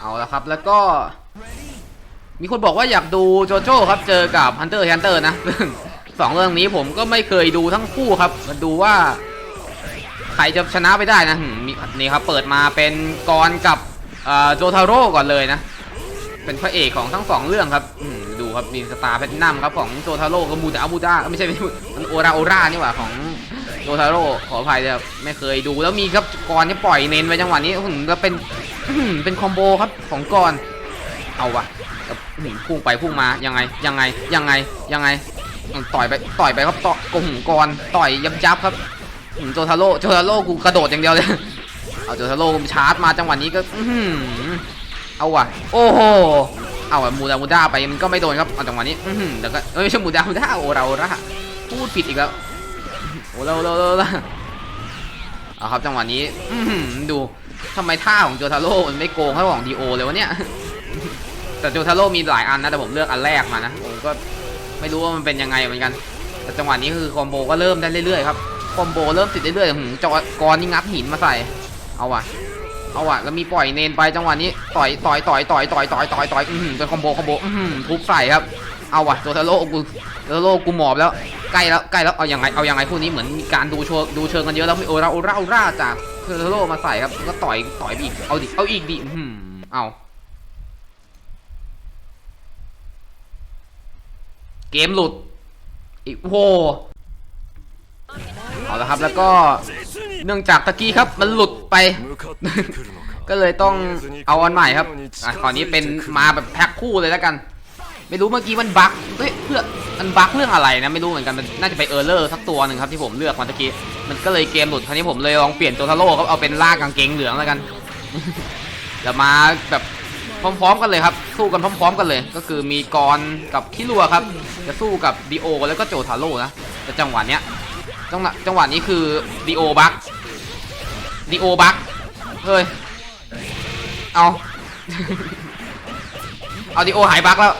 เอาละครับแล้วก็ มีคนบอกว่าอยากดูโจโจ้ครับเจอกับ Hunter x Hunter นะซึ่งสองเรื่องนี้ผมก็ไม่เคยดูทั้งคู่ครับ มาดูว่าใครจะชนะไปได้นะนี่ครับเปิดมาเป็นกรกับโจทาโร่ก่อนเลยนะ เป็นพระเอกของทั้งสองเรื่องครับดูครับมีสตาร์แพทินัมครับของโจทาโร่กับมูดามูดาไม่ใช่ไม่ใช่มันโอราโอรานี่หว่าของโจทาโร่ขออภัยครับไม่เคยดูแล้วมีครับกรที่ปล่อยเน้นไว้จังหวะนี้แล้วเป็น เป็นคอมโบครับของกรเอาวะแล้วหืมพุ่งไปพุ่งมายังไงยังไงยังไงยังไงต่อยไปต่อยไปครับต่อกงกรต่อยยับยับครับโจทาโร่โจทาโร่กูกระโดดอย่างเดียวเลยเอาโจทาโร่ชาร์จมาจังหวะนี้ก็เอาว่ะ โอ้โหเอาว่ะมูดามูดาไปมันก็ไม่โดนครับเอาจังหวะนี้เดี๋ยวก็เอ้ยไม่ใช่มูดามูดาโอเราระพูดผิดอีกแล้วโอ้เราเราเรา เอาครับจังหวะนี้ดูทำไมท่าของโจทาโร่มันไม่โกงเท่าของดีโอเลยวะเนี่ย แต่โจทาโร่มีหลายอันนะแต่ผมเลือกอันแรกมานะผมก็ไม่รู้ว่ามันเป็นยังไงเหมือนกัน แต่จังหวะนี้คือคอมโบก็เริ่มได้เรื่อยๆครับคอมโบเริ่มติดเรื่อยๆหืมจอกรนี่งัดหินมาใส่ เอาว่ะ เอาว่ะแล้วมีปล่อยเนนไปจังหวะนี้ต่อยต่อยต่อยต่อยต่อยต่อยต่อยต่อยอือหือเป็นคอมโบคอมโบอือหือทุบใส่ครับ เอาว่ะโจทาโร่กูโจทาโร่กูหมอบแล้วใกล้แล้วใกล้แล้วเอาอยังไงเอาอยังไงคู่นี้เหมือนมีการดูโชว์ดูเชิงกันเยอะแล้วมีโอราโอราโอราจากโจทาโร่มาใส่ครับก็ต่อยต่อยไปอีกเอาดิเอาอีกดิอื้อหือเอาเกมหลุดอีกโอ้โหเอาละครับแล้วก็เนื่องจากตะกี้ครับมันหลุดไป ก็เลยต้องเอาอันใหม่ครับอะคราวนี้เป็นมาแบบแพ็คคู่เลยแล้วกัน ไม่รู้เมื่อกี้มันบั๊กเฮ้ยเพื่อมันบั๊กเรื่องอะไรนะไม่รู้เหมือนกันมันน่าจะไปเออร์เลอร์สักตัวหนึ่งครับที่ผมเลือกมาตะกี้มันก็เลยเกมหลุดคราวนี้ผมเลยลองเปลี่ยนตัวทาโร่ครับเอาเป็นลากกางเกงเหลืองแล้วกันเดี๋ยวมาแบบพร้อมๆกันเลยครับ สู้กันพร้อม ๆ กันเลย ก็คือมีกรกับคิรัวครับ จะสู้กับดีโอแล้วก็โจทาโร่นะแต่จังหวะเนี้ยจังหวะจังหวะนี้คือดีโอบั๊กดีโอบั๊กเฮ้ยเอา เอาดิโอหายบั๊กแล้ว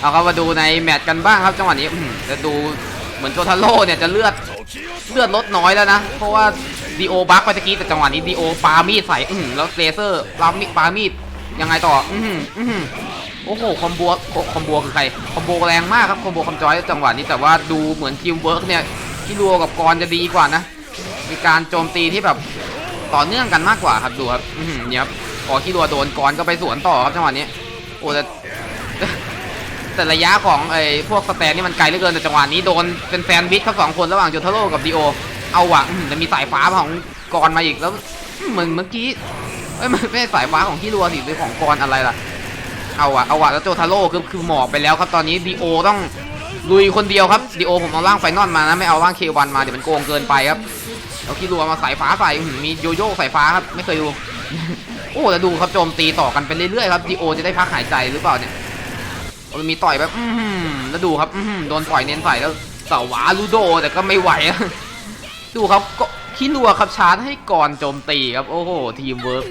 เอาครับมาดูในแมตช์กันบ้างครับจังหวะนี้จะดูเหมือนโจทาโร่เนี่ยจะเลือดเลือดลดน้อยแล้วนะ เพราะว่าดีโอบั๊กไปตะกี้แต่จังหวะนี้ดีโอปามีดใส่อื้อแล้วเลเซอร์ปามีดปามีดยังไงต่ออื้อหืออื้อหือโอ้โหคอมโบคอมโบคือใครคอมโบแรงมากครับคอมโบคอมจอยจังหวะนี้แต่ว่าดูเหมือนทีมเวิร์กเนี่ยที่รัวกับกรจะดีกว่านะ มีการโจมตีที่แบบต่อเนื่องกันมากกว่าครับดูครับอือหือเนี่ยครับพอขี้รัวโดนกรก็ไปสวนต่อครับจังหวะนี้โอ้แต่ แต่ระยะของไอ้พวกสแตนนี่มันไกลเหลือเกินแต่จังหวะนี้โดนเป็นแฟนวิทครับสองคนระหว่างโจทาโร่กับดีโอ เอาว่ะอื้อหือแต่มีสายฟ้าของกรมาอีกแล้วเหมือนเมื่อกี้เอ้ยไม่ไม่สายฟ้าของขี้รัวสิหรือของกรอะไรล่ะ เอาว่ะเอาว่ะแล้วโจทาโร่คือคือหมอบไปแล้วครับตอนนี้ดีโอต้องลุยคนเดียวครับดีโอผมเอาร่างไฟนอลมานะไม่เอาร่างเควันมาเดี๋ยวมันโกงเกินไปครับเอาขี้รัวมาสายฟ้าใส่มีโยโย่สายฟ้าครับไม่เคยดูโอ้แล้วดูครับโจมตีต่อกันไปเรื่อยๆครับดีโอจะได้พักหายใจหรือเปล่าเนี่ย โอ้มีต่อยแบบอื้อหือแล้วดูครับอื้อหือโดนปล่อยเน้นใส่แล้วเสาหวาลูโดแต่ก็ไม่ไหวอะดูครับก็ขี้รัวครับชาร์จให้ก่อนโจมตีครับโอ้โหทีมเวิร์ก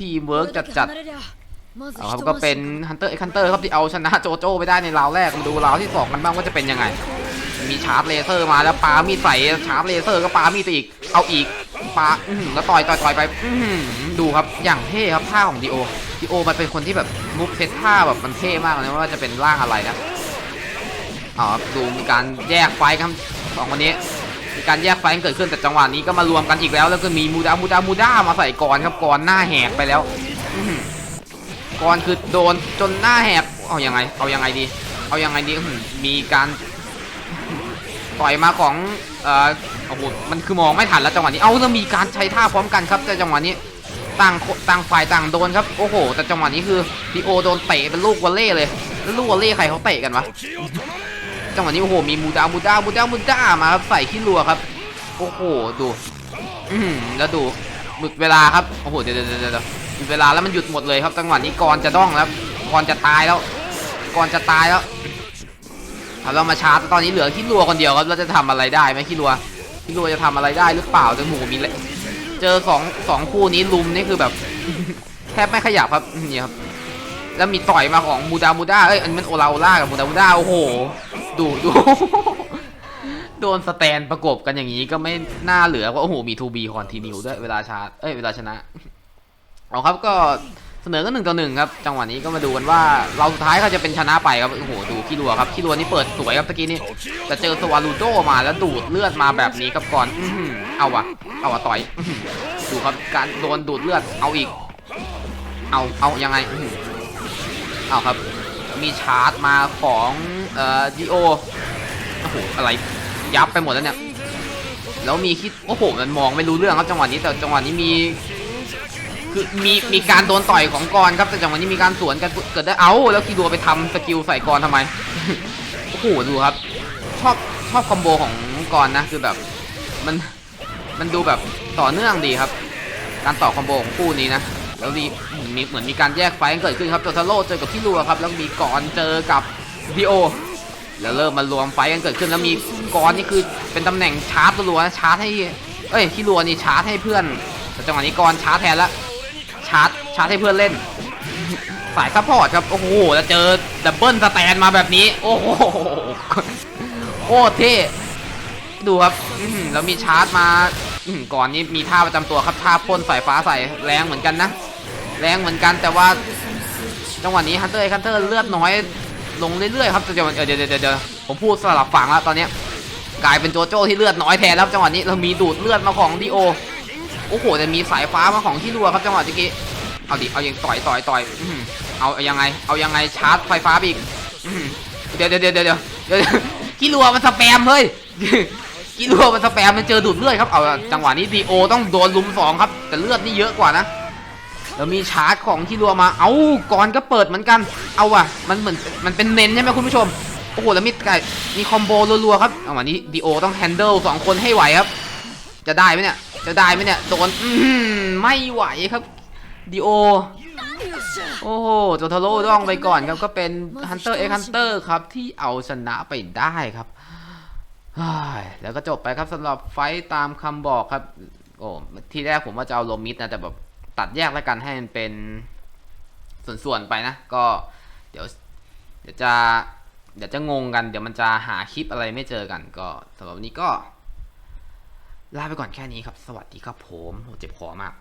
ทีมเวิร์กจัดจัดเอาครับก็เป็นฮันเตอร์ไอคันเตอร์ครับที่เอาชนะโจโจ้ไปได้ในราวแรกมาดูราวที่สองกันบ้างว่าจะเป็นยังไง มีชาร์ปเลเซอร์มาแล้วปามีดใส่ชาร์ปเลเซอร์ก็ปามีดอีกเอาอีก ปาอื้อหือแล้วต่อยต่อยต่อยไปอื้อหือดูครับอย่างเท่ครับท่าของดีโอดีโอมันเป็นคนที่แบบมุกเซตท่าแบบมันเท่มากเลยนะว่าจะเป็นร่างอะไรนะอ๋อดูมีการแยกไฟกันสองคนนี้มีการแยกไฟเกิดขึ้นแต่จังหวะนี้ก็มารวมกันอีกแล้ว แล้วก็มีมูดามูดามูดามาใส่กรครับกรหน้าแหกไปแล้วอื้อหือกรคือโดนจนหน้าแหกเอายังไง เอายังไงดี เอายังไงดีมีการต่อยมาของเอ่อ โอ้โหมันคือมองไม่ทันแล้วจังหวะนี้เอาแล้วมีการใช้ท่าพร้อมกันครับแต่จังหวะนี้ต่างต่างฝ่ายต่างโดนครับโอ้โห แต่จังหวะนี้คือดีโอโดนเตะเป็นลูกวอลเล่เลยแล้วลูกวอลเล่ใครเขาเตะกันวะจังหวะนี้โอ้โหมีมูดามูดามูดามูดามาครับใส่ขี้รัวครับ โอ้โหดู อือหือแล้วดูหยุดเวลาครับโอ้โหเดี๋ยวเดี๋ยวเดี๋ยวเดี๋ยวหยุดเวลาแล้วมันหยุดหมดเลยครับจังหวะนี้กรจะด้องแล้วกรจะตายแล้วกรจะตายแล้วเอาเรามาชาร์จตอนนี้เหลือขี้รัวคนเดียวครับเราจะทำอะไรได้ไหมขี้รัว ขี้รัวจะทำอะไรได้หรือเปล่าแต่หมูมีเลยเจอสองสองคู่นี้ลุมนี่คือแบบ แทบไม่ขยับครับนี่ครับแล้วมีต่อยมาของมูดามูดาเอ้ยอันนี้มันโอลาโอล่ากับมูดามูดาโอ้โห ดูดูโดนสแตนประกบกันอย่างนี้ก็ไม่น่าเหลือว่าโอ้โหมีทูบีคอนตินียด้วยเวลาชาร์จเอ้ยเวลาชนะเอาครับก็ เสนอกันหนึ่งต่อหนึ่งครับจังหวะนี้ก็มาดูกันว่าเราสุดท้ายเขาจะเป็นชนะไปครับโอ้โหดูคิรัวครับคิรัวนี่เปิดสวยครับตะกี้นี้แต่เจอสวารูโดมาแล้วดูดเลือดมาแบบนี้ครับก่อนอื้อหือเอาวะเอาวะต่อยดูครับการโดนดูดเลือดเอาอีก เอาเอายังไงเอาครับ มีชาร์จมาของเอ่อดีโอโอ้โหอะไรยับไปหมดแล้วเนี่ยแล้วมีคิดโอ้โหมันมองไม่รู้เรื่องครับจังหวะนี้แต่จังหวะนี้มี คือมีมีการโดนต่อยของกรครับแต่จังหวะนี้มีการสวนกันเกิดได้เอาแล้วคีดัวไปทำสกิลใส่กรทำไมโอ้โหดูครับ ชอบชอบคอมโบของกรนะคือแบบมันมันดูแบบต่อเนื่องดีครับ การต่อคอมโบของคู่นี้นะแล้วดีมีเหมือนมีการแยกไฟกันเกิดขึ้นครับโจทาโร่เจอกับพี่ลัวครับแล้วมีกรเจอกับดีโอแล้วเริ่มมารวมไฟกันเกิดขึ้นแล้วมีกรนี่คือเป็นตำแหน่งชาร์จรัวนะชาร์จให้เอ้ยพี่ลัวนี่ชาร์จให้เพื่อนแต่จังหวะนี้กรชาร์จแทนละ ชาร์จชาร์จให้เพื่อนเล่น สายซัพพอร์ตครับ โอ้โหแล้วเจอดับเบิลสแตนมาแบบนี้ โอ้โหโคตรเท่ดูครับแล้วมีชาร์จมาก่อนนี้มีท่าประจำตัวครับท่าพ่นสายฟ้าใส่แรงเหมือนกันนะ แรงเหมือนกันแต่ว่าจังหวะนี้ฮันเตอร์ฮันเตอร์เลือดน้อยลงเรื่อยๆครับแต่เดี๋ยวเดี๋ยวเดี๋ยวเดผมพูดสลับฝั่งแล้วตอนนี้กลายเป็นโจโจ้ที่เลือดน้อยแทนแล้วจังหวะนี้เรามีดูดเลือดมาของดีโอ โอ้โหแต่มีสายฟ้ามาของที่รัวครับจังหวะเมื่อกี้เอาดิเอายังต่อยต่อยต่อยเอาอายังไง เอายังไงชาร์จไฟฟ้าอีกเดี๋ยวเดี๋ยวเดี๋ยวเดี๋ยวที่รัวมันสแปมเฮ้ยที่รัวมันสแปมมันเจอดูดเลือดครับ เอาจังหวะนี้ดีโอต้องโดนลุมสองครับ แต่เลือดนี่เยอะกว่านะ แล้วมีชาร์จของที่รัวมา เอาก่อนก็เปิดเหมือนกัน เอาว่ะ มันเหมือนมันเป็นเน้นใช่ไหมคุณผู้ชม โอ้โห แล้วมีไก่มีคอมโบรัวๆครับเอาวันนี้ดีโอต้องแฮนเดิลสองคนให้ไหวครับ จะได้ไหมเนี่ย จะได้ไหมเนี่ยโดนไม่ไหวครับดีโอโอ้โหโจทาโร่ร่องไปก่อนครับก็เป็นฮันเตอร์เอ็กฮันเตอร์ครับที่เอาชนะไปได้ครับแล้วก็จบไปครับสำหรับไฟต์ตามคำบอกครับ โอ้ที่แรกผมว่าจะเอาโลมิดนะแต่แบบตัดแยกแล้วกันให้มันเป็นส่วนๆไปนะ ก็เดี๋ยว เดี๋ยวจะเดี๋ยวจะงงกัน เดี๋ยวมันจะหาคลิปอะไรไม่เจอกัน ก็สำหรับวันนี้ก็ ลาไปก่อนแค่นี้ครับ สวัสดีครับผมโหเจ็บคอมาก